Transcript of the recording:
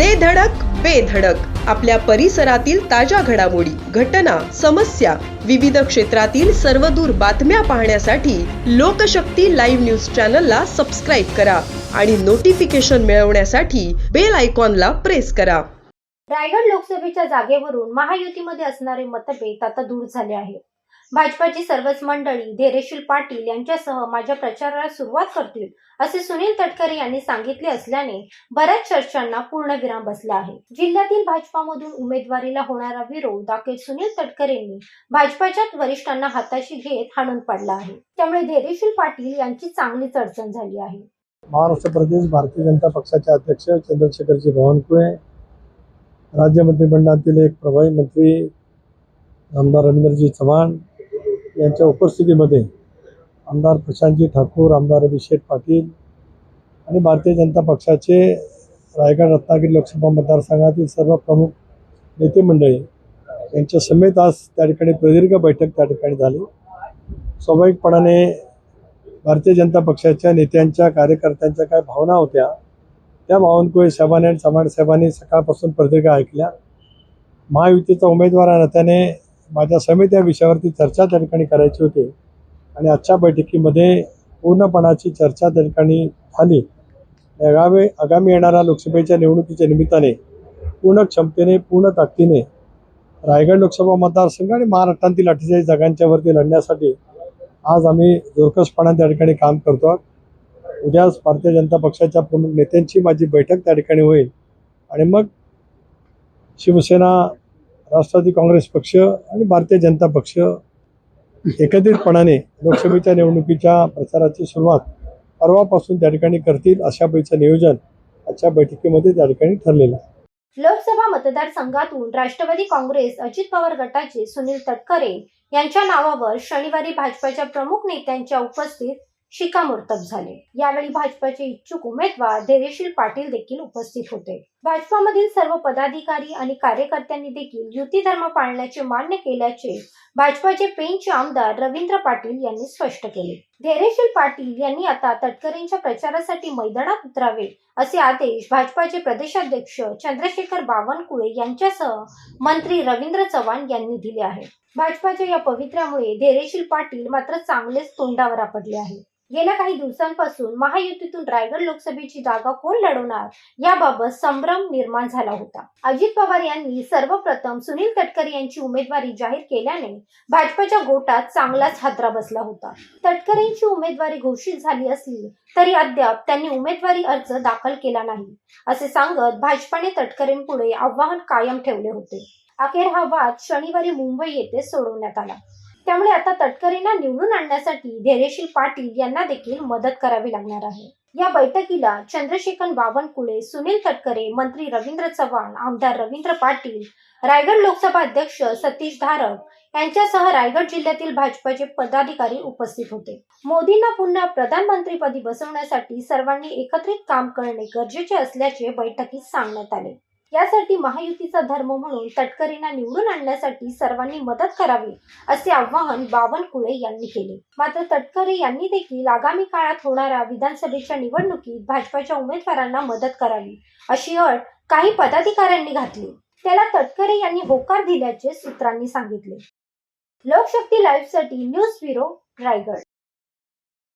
दे धडक बेधडक आपल्या परिसरातील ताज्या घडामोडी घटना समस्या विविध क्षेत्रातील सर्वदूर बातम्या पाहण्यासाठी लोकशक्ती लाईव्ह न्यूज चॅनलला सबस्क्राईब करा आणि नोटिफिकेशन मिळवण्यासाठी बेल आयकॉनला प्रेस करा. रायगड लोकसभेच्या जागेवरून महायुतीमध्ये असणारे मतभेद आता दूर झाले आहेत. भाजपाची सर्वच मंडळी धैर्यशील पाटील यांच्यासह माझ्या प्रचाराला सुरुवात करतील असे सुनील तटकरे यांनी सांगितले असल्याने बऱ्याच चर्चांना पूर्णविराम बसला आहे. जिल्ह्यातील भाजपामधून उमेदवारीला होणारा विरोध दाखल सुनील तटकरेंनी भाजपाच्याच वरिष्ठांना हाताशी घेत हाणून पडला आहे. त्यामुळे धैर्यशील पाटील यांची चांगलीच अडचण झाली आहे. महाराष्ट्र प्रदेश भारतीय जनता पक्षाचे अध्यक्ष चंद्रशेखरजी बावनकुळे राज्य मंत्रिमंडळातील एक प्रभावी मंत्री आमदार रवींद्रजी चव्हाण यांच्या उपस्थितीमध्ये आमदार प्रशांतजी ठाकूर आमदार अभिषेक पाटील आणि भारतीय जनता पक्षाचे रायगड रत्नागिरी लोकसभा मतदारसंघातील सर्व प्रमुख नेते मंडळी यांच्या समेत आज त्या ठिकाणी प्रदीर्घ बैठक त्या ठिकाणी झाली. स्वाभाविकपणाने भारतीय जनता पक्षाच्या नेत्यांच्या कार्यकर्त्यांच्या काय भावना होत्या त्या भावनकुळे साहेबांनी आणि चव्हाण साहेबांनी सकाळपासून प्रदीर्घ ऐकल्या. महायुतीचा उमेदवार नात्याने माझ्या समेत या विषयावरती चर्चा त्या ठिकाणी करायची होती. आणि आजच्या बैठकीमध्ये पूर्णपणाची चर्चा त्या ठिकाणी झाली. आगामी आगामी येणाऱ्या लोकसभेच्या निवडणुकीच्या निमित्ताने पूर्ण क्षमतेने पूर्ण ताकदीने रायगड लोकसभा मतदारसंघ आणि महाराष्ट्रातील अठ्ठेचाळीस जागांच्यावरती लढण्यासाठी आज आम्ही जोरकसपणा त्या ठिकाणी काम करतो आहोत. उद्याच भारतीय जनता पक्षाच्या प्रमुख नेत्यांची माझी बैठक त्या ठिकाणी होईल. आणि मग शिवसेना राष्ट्रवादी काँग्रेस पक्ष आणि भारतीय जनता पक्ष एकत्रितपणाने लोकसभेच्या निवडणुकीच्या प्रचाराची सुरुवात परवापासून त्या ठिकाणी करतील अशा पैचं नियोजन आजच्या बैठकीमध्ये त्या ठिकाणी ठरलेलं आहे. लोकसभा मतदारसंघातून राष्ट्रवादी काँग्रेस अजित पवार गटाचे सुनील तटकरे यांच्या नावावर शनिवारी भाजपाच्या प्रमुख नेत्यांच्या उपस्थित शिकामोर्तब झाले. यावेळी भाजपाचे इच्छुक उमेदवार धैर्यशील पाटील देखील उपस्थित होते. भाजपामधील सर्व पदाधिकारी आणि कार्यकर्त्यांनी देखील युती धर्म पाळण्याचे मान्य केल्याचे भाजपाचे पेंच आमदार रवींद्र पाटील यांनी स्पष्ट केले. धैर्यशील पाटील यांनी आता तटकरेंच्या प्रचारासाठी मैदानात उतरावे असे आदेश भाजपाचे प्रदेशाध्यक्ष चंद्रशेखर बावनकुळे यांच्यासह मंत्री रवींद्र चव्हाण यांनी दिले आहे. भाजपाच्या या पवित्र्यामुळे धैर्यशील पाटील मात्र चांगलेच तोंडावर आपडले आहे. गेल्या काही दिवसांपासून महायुतीतून रायगड लोकसभेची जागा कोण लढवणार? याबाबत संभ्रम निर्माण झाला होता. अजित पवार यांनी सर्वप्रथम सुनील तटकरे यांची उमेदवारी जाहीर केल्याने भाजपच्या गोटात चांगलाच हादरा बसला होता. तटकरेंची उमेदवारी घोषित झाली असली तरी अद्याप त्यांनी उमेदवारी अर्ज दाखल केला नाही असे सांगत भाजपाने तटकरेंपुढे आव्हान कायम ठेवले होते. अखेर हा वाद शनिवारी मुंबई येथे सोडवण्यात आला. त्यामुळे आता तटकरेंना निवडून आणण्यासाठी धैर्यशील पाटील यांना देखील मदत करावी लागणार आहे. या बैठकीला चंद्रशेखर बावनकुळे सुनील तटकरे मंत्री रवींद्र चव्हाण आमदार रवींद्र पाटील रायगड लोकसभा अध्यक्ष सतीश धारक यांच्यासह रायगड जिल्ह्यातील भाजपाचे पदाधिकारी उपस्थित होते. मोदींना पुन्हा प्रधानमंत्रीपदी बसवण्यासाठी सर्वांनी एकत्रित काम करणे गरजेचे असल्याचे बैठकीत सांगण्यात आले. यासाठी महायुतीचा धर्म म्हणून तटकरेंना निवडून आणण्यासाठी सर्वांनी मदत करावी असे आवाहन बावनकुळे यांनी केले. मात्र तटकरे यांनी देखील आगामी काळात होणाऱ्या विधानसभेच्या निवडणुकीत भाजपाच्या उमेदवारांना मदत करावी अशी अट काही पदाधिकाऱ्यांनी घातली. त्याला तटकरे यांनी होकार दिल्याचे सूत्रांनी सांगितले. लोकशक्ती लाईव्हसाठी न्यूज ब्युरो रायगड.